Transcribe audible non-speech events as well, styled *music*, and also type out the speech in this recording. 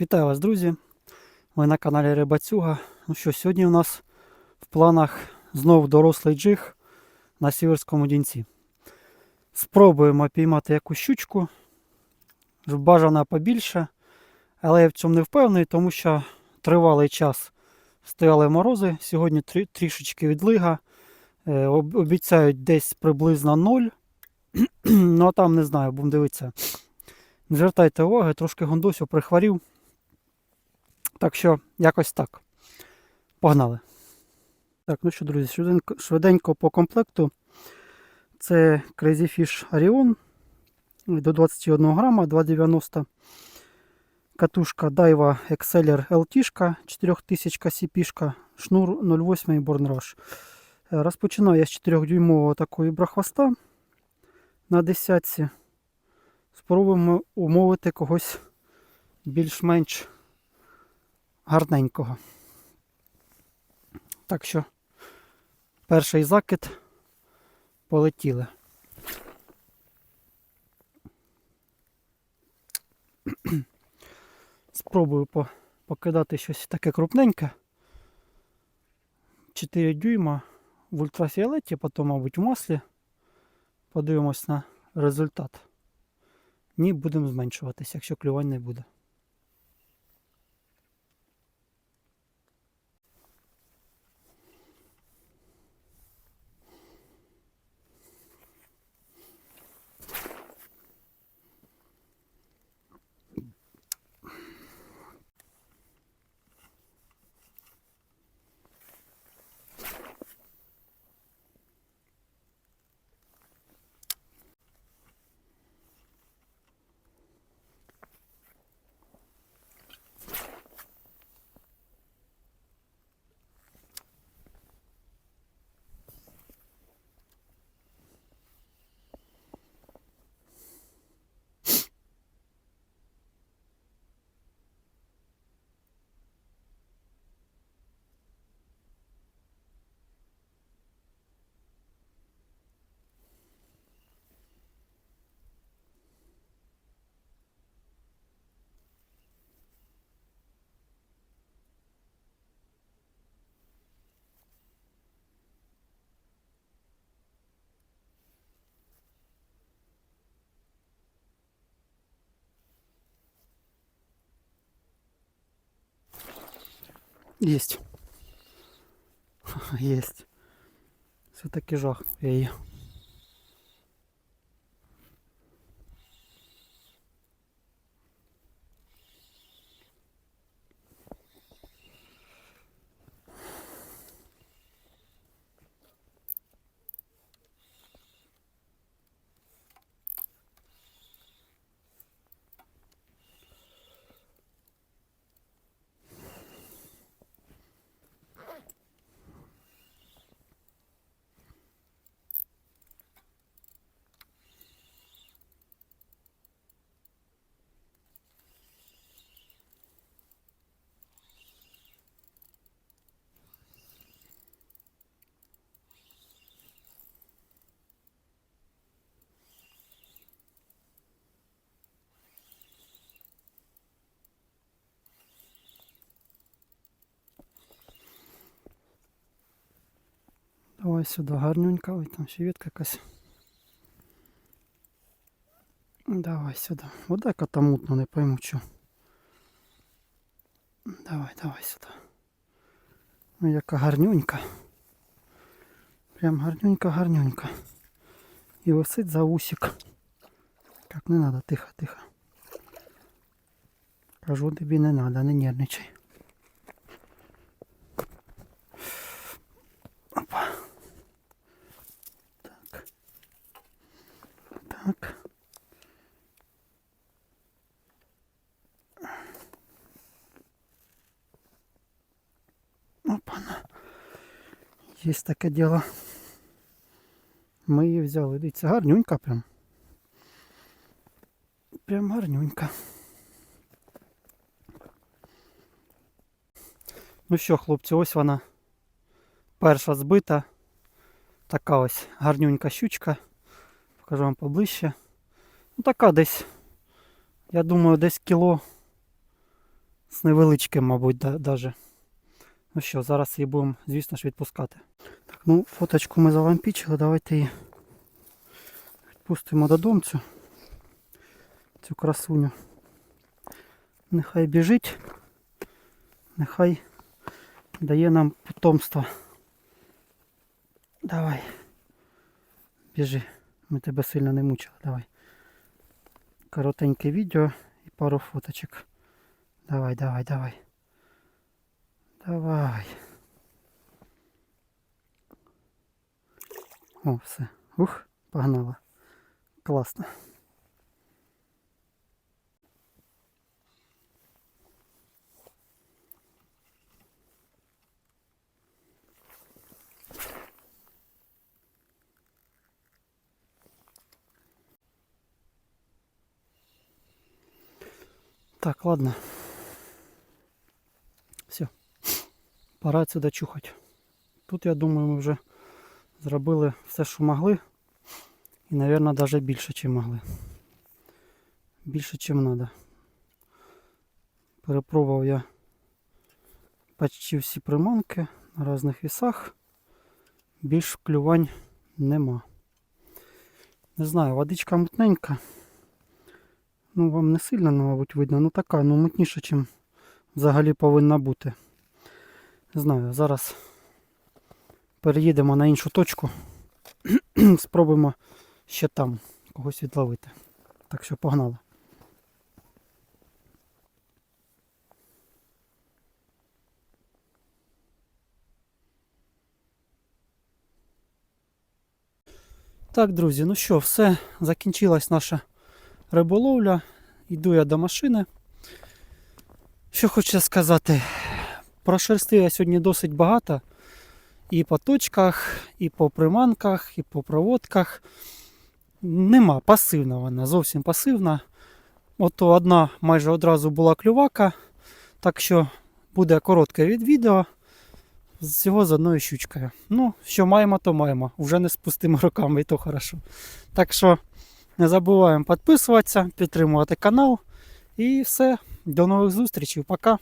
Вітаю вас, друзі! Ви на каналі Рибацюга. Ну що, сьогодні у нас в планах знов дорослий джиг на сіверському дінці. Спробуємо піймати якусь щучку, бажано побільше, але я в цьому не впевнений, тому що тривалий час стояли морози. Сьогодні трі- трішечки відлига. Е, Обіцяють десь приблизно 0. *clears throat* ну а там не знаю, будемо дивитися. Не звертайте уваги, трошки гондосю прихворів. Так що, якось так. Погнали. Так, ну що, друзі, швиденько, швиденько по комплекту. Це Crazy Fish Orion до 21 грама, 2,90. Катушка Daiwa Exceller LT, 4000 CP, шнур 0,8 Born Rush. Е, Розпочинаю я з 4-дюймового такої брахвоста на десятці. Спробуємо умовити когось більш-менш гарненького. Так що перший закид полетіли. *clears throat* Спробую покидати щось таке крупненьке. 4 дюйма в ультрафіолеті, потім, мабуть, в маслі. Подивимось на результат. Ні, будемо зменшуватися, якщо клювань не буде. Есть. *laughs* Есть. Все-таки жах я її. Давай сюди гарненько. Ой, там ще ветка якась. Давай сюди. Вода яка мутна, не пойму що. Давай, давай сюди. Ой, яка гарнюнька. Прям гарнюнька, гарнюнька. І висить за усик. Так, не надо, тихо, тихо. Кажу тобі не надо, не нервничай. Опа. Так. Так. Опана. Є таке діло. Ми її взяли. Дивіться, гарнюнька прям. Прям гарнюнька. Ну що, хлопці, ось вона. Перша збита. Така ось гарнюнька щучка. Покажу вам поближче. Ну така десь. Я думаю, десь кіло З невеличким, мабуть, даже. Ну що, зараз її будемо, звісно ж, відпускати. Так, ну, фоточку ми залампічили, давайте її відпустимо додому цю, цю красуню. Нехай біжить, нехай дає нам потомство. Давай. Біжи. Ми тебе сильно не мучили. Давай. Коротеньке відео і пару фоточок. Давай, давай, давай. Давай. О, все. Ух, погнала. Класно. Так, ладно. Пора отсюда чухати. Тут, я думаю, ми вже зробили все, що могли. І, мабуть, навіть більше, ніж могли. Більше, ніж треба. Перепробував я почти всі приманки на різних вісах. Більш клювань нема. Не знаю, водичка мутненька. Ну, вам не сильно, мабуть, видно. Ну така, ну мутніше, ніж взагалі повинна бути. Не знаю, зараз переїдемо на іншу точку. *clears throat* Спробуємо ще там когось відловити. Так що погнали. Так, друзі, ну що, все, закінчилась наша риболовля. Йду я до машини. Що хочу сказати, прошерстив я сьогодні досить багато. І по точках, і по приманках, і по проводках. Нема пасивна вона, зовсім пасивна. Ото одна майже одразу була клювака. Так що буде коротке від відео. Всього з одною щучкою. Ну, що маємо, то маємо. Вже не з пустими руками, і то хорошо. Так що не забуваємо підписуватися, підтримувати канал. І все. До нових зустрічей. Пока.